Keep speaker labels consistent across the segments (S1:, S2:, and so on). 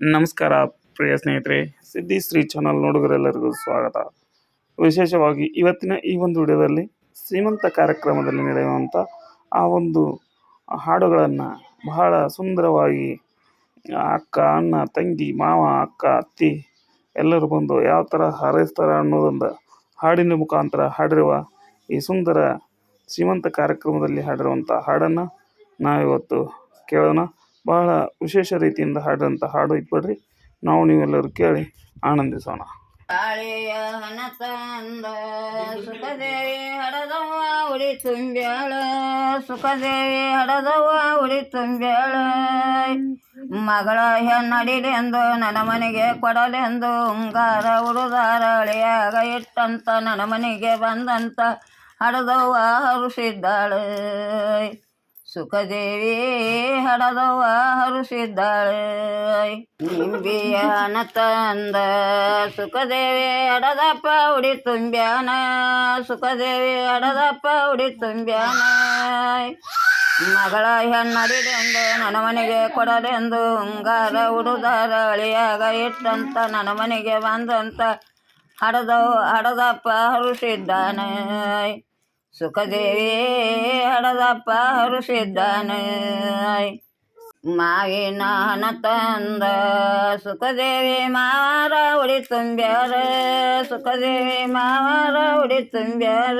S1: ನಮಸ್ಕಾರ, ಪ್ರಿಯ ಸ್ನೇಹಿತರೆ. ಸಿದ್ಧಿ ಶ್ರೀ ಚಾನಲ್ ನೋಡುಗರೆಲ್ಲರಿಗೂ ಸ್ವಾಗತ. ವಿಶೇಷವಾಗಿ ಇವತ್ತಿನ ಈ ಒಂದು ವಿಡಿಯೋದಲ್ಲಿ ಶ್ರೀಮಂತ ಕಾರ್ಯಕ್ರಮದಲ್ಲಿ ನಡೆಯುವಂಥ ಆ ಒಂದು ಹಾಡುಗಳನ್ನು ಬಹಳ ಸುಂದರವಾಗಿ ಅಕ್ಕ, ಅಣ್ಣ, ತಂಗಿ, ಮಾವ, ಅಕ್ಕ, ಅತ್ತಿ ಎಲ್ಲರೂ ಬಂದು ಯಾವ ಥರ ಹಾರೈಸ್ತಾರೆ ಅನ್ನೋದೊಂದು ಹಾಡಿನ ಮುಖಾಂತರ ಹಾಡಿರುವ ಈ ಸುಂದರ ಶ್ರೀಮಂತ ಕಾರ್ಯಕ್ರಮದಲ್ಲಿ ಹಾಡಿರುವಂಥ ಹಾಡನ್ನು ನಾವಿವತ್ತು ಕೇಳೋಣ. ಬಹಳ ವಿಶೇಷ ರೀತಿಯಿಂದ ಹಾಡಿದಂಥ ಹಾಡು ಇಟ್ಬಿಡ್ರಿ. ನಾವು ನೀವೆಲ್ಲರೂ ಕೇಳಿ ಆನಂದಿಸೋಣ.
S2: ತಾಳೆಯ ಹಣ ತಂದ ಸುಖದೇವಿ ಹಡದವ ಉಡಿ ತುಂಬ್ಯಾಳ. ಸುಖದೇವಿ ಹಡದವ ಉಡಿ ತುಂಬ್ಯಾಳ. ಮಗಳ ಹೆಣ್ಣಡಿಲೆಂದು ನನ್ನ ಮನೆಗೆ ಕೊಡಲೆಂದು, ಉಂಗಾರ ಉಡುದಾರ ಅಳಿಯಾಗ ಇಟ್ಟಂತ ನನ್ನ ಮನೆಗೆ ಬಂದಂತ ಹಡದವ್ವ ಹರುಷಿದ್ದಾಳೆ ಸುಖದೇವಿ ಹಡದವ ಹರುಷಿದ್ದಾಳೆ ನಿಂಬಿಯ ಹಣ ತಂದ ಸುಖದೇವಿ ಹಡದಪ್ಪ ಉಡಿ ತುಂಬ್ಯಾನ. ಸುಖದೇವಿ ಹಡದಪ್ಪ ಉಡಿ ತುಂಬ್ಯಾನ. ಮಗಳ ಹೆಣ್ಣಡಿದೆಂದು ನನ್ನ ಮನೆಗೆ ಕೊಡದೆಂದು ಉಂಗಾರ ಉಡುದಾರ ಅಳಿಯಾಗ ಇಟ್ಟಂತ ನನ್ನ ಮನೆಗೆ ಬಂದಂತ ಹಡದವ ಹಡದಪ್ಪ ಹರುಷಿದ್ದಾನೆ ಸುಖದೇವಿ ಹಡದಪ್ಪ ಹರುಷಿದ್ದಾನೆ. ಮಾವಿನ ಹಣ ತಂದ ಸುಖದೇವಿ ಮಾವಾರ ಉಡಿ ತುಂಬ್ಯಾರ. ಸುಖದೇವಿ ಮಾವಾರ ಉಡಿ ತುಂಬ್ಯಾರ.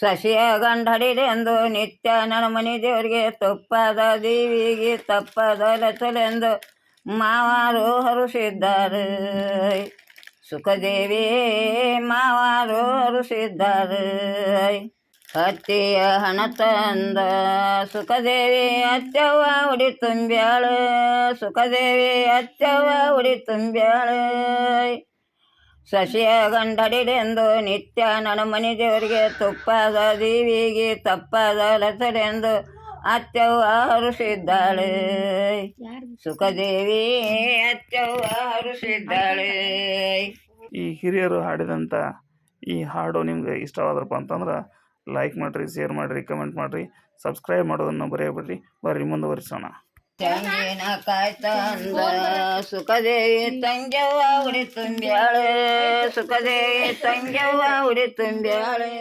S2: ಸಸಿಯ ಗಂಡಡಿಲೆಂದು ನಿತ್ಯ ನನ್ನ ಮನೆ ದೇವರಿಗೆ ತುಪ್ಪದ ದೇವಿಗೆ ತಪ್ಪದ ಲೆಂದು ಮಾವಾರು ಹರುಷಿದ್ದಾರೆ. ಸುಖದೇವಿ ಮಾವಾರು ಸಿದ್ಧರು. ಹತ್ತಿಯ ಹಣ ತಂದ ಸುಖದೇವಿ ಅತ್ಯವ ಉಡಿ ತುಂಬ್ಯಾಳು. ಸುಖದೇವಿ ಅತ್ಯವ ಉಡಿ ತುಂಬ್ಯಾಳು. ಸಸಿಯ ಗಂಡಡಿಡೆಂದು ನಿತ್ಯ ನನ್ನ ಮನೆ ದೇವರಿಗೆ ತುಪ್ಪದ ದೇವಿಗೆ ತಪ್ಪದ ಲಸರೆಂದು ಅತ್ಯವ್ವ ಹರುಷಿದ್ದಾಳೆ ಸುಖದೇವಿ ಅತ್ಯವ್ವ ಹರುಷಿದ್ದಾಳೆ
S1: ಈ ಹಿರಿಯರು ಹಾಡಿದಂಥ ಈ ಹಾಡು ನಿಮ್ಗೆ ಇಷ್ಟವಾದ್ರಪ್ಪ ಅಂತಂದ್ರೆ ಲೈಕ್ ಮಾಡಿರಿ ಶೇರ್ ಮಾಡಿರಿ ಕಮೆಂಟ್ ಮಾಡಿರಿ ಸಬ್ಸ್ಕ್ರೈಬ್ ಮಾಡೋದನ್ನು ಬರೆಯಬಿಡ್ರಿ ಬರ್ರಿ ಮುಂದುವರಿಸೋಣ.
S2: ತೆಂಗಿನ ಕಾಯ್ತಂದ ಸುಖದೇವಿ ತಂಗ್ಯವ್ವ ಉಡಿ ತುಂಬ್ಯಾಳೆ. ಸುಖದೇವಿ ತಂಗ್ಯವ್ವ ಉಡಿ ತುಂಬ್ಯಾಳೆ.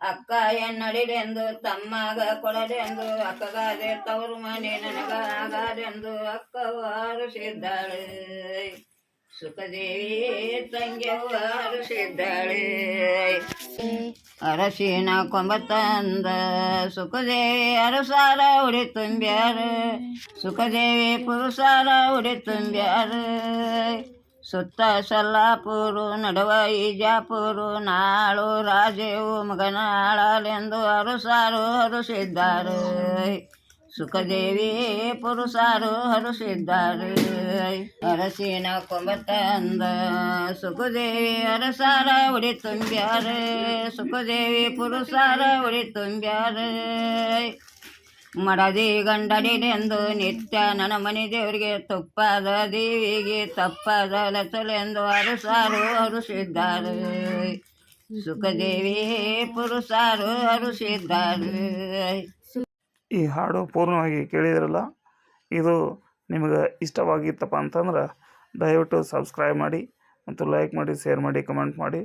S2: ಅಕ್ಕ ಎನ್ನಡಿಲೆಂದು ತಮ್ಮಗ ಕೊಡಲೆಂದು ಅಕ್ಕಗಾದೆ ತವರು ಮನೆ ನನಗ ಆಗಾದೆಂದು ಅಕ್ಕವ ಹರುಷಿದ್ದಾಳೆ ಸುಖದೇವಿ ತಂಗ್ಯವ್ವ ಹರುಷಿದ್ದಾಳೆ ಅರಸಿನ ಕೊಂಬ ತಂದ ಸುಖದೇವಿ ಅರಸಾರ ಉಡಿ ತುಂಬ್ಯಾರ. ಸುಖದೇವಿ ಪುರುಸಾರ ಉಡಿ ತುಂಬ್ಯಾರ. ಸುತ್ತ ಸಲ್ಲಾಪುರು ನಡುವ ಈಜಾಪುರು ನಾಳು ರಾಜೇವು ಮಗನಾಳಲೆಂದು ಅರಸಾರು ಹರುಸಿದ್ದಾರೆ. ಸುಖದೇವಿ ಪುರುಷಾರು ಹರುಸಿದ್ದಾರೆ. ಅರಸಿನ ಕೊಂಬ ತಂದ ಸುಖದೇವಿ ಅರಸಾರ ಉಡಿ ತುಂಬ್ಯಾರ. ಸುಖದೇವಿ ಪುರುಷಾರ ಉಡಿ ತುಂಬ್ಯಾರ. ಮಡದಿ ಗಂಡಡಿಲೆಂದು ನಿತ್ಯ ನನ್ನ ಮನೆ ದೇವರಿಗೆ ತುಪ್ಪದ ದೇವಿಗೆ ತಪ್ಪದ ಲಸಲೆಂದು ಅರಸಾರು ಅರುಸಿದ್ದಾರೆ. ಸುಖದೇವಿ ಪುರುಷಾರು ಅರುಸಿದ್ದಾರೆ.
S1: ಈ ಹಾಡು ಪೂರ್ಣವಾಗಿ ಕೇಳಿದ್ರಲ್ಲ, ಇದು ನಿಮಗೆ ಇಷ್ಟವಾಗಿತ್ತಪ್ಪ ಅಂತಂದ್ರೆ ದಯವಿಟ್ಟು ಸಬ್ಸ್ಕ್ರೈಬ್ ಮಾಡಿ ಮತ್ತು ಲೈಕ್ ಮಾಡಿ ಶೇರ್ ಮಾಡಿ ಕಮೆಂಟ್ ಮಾಡಿ.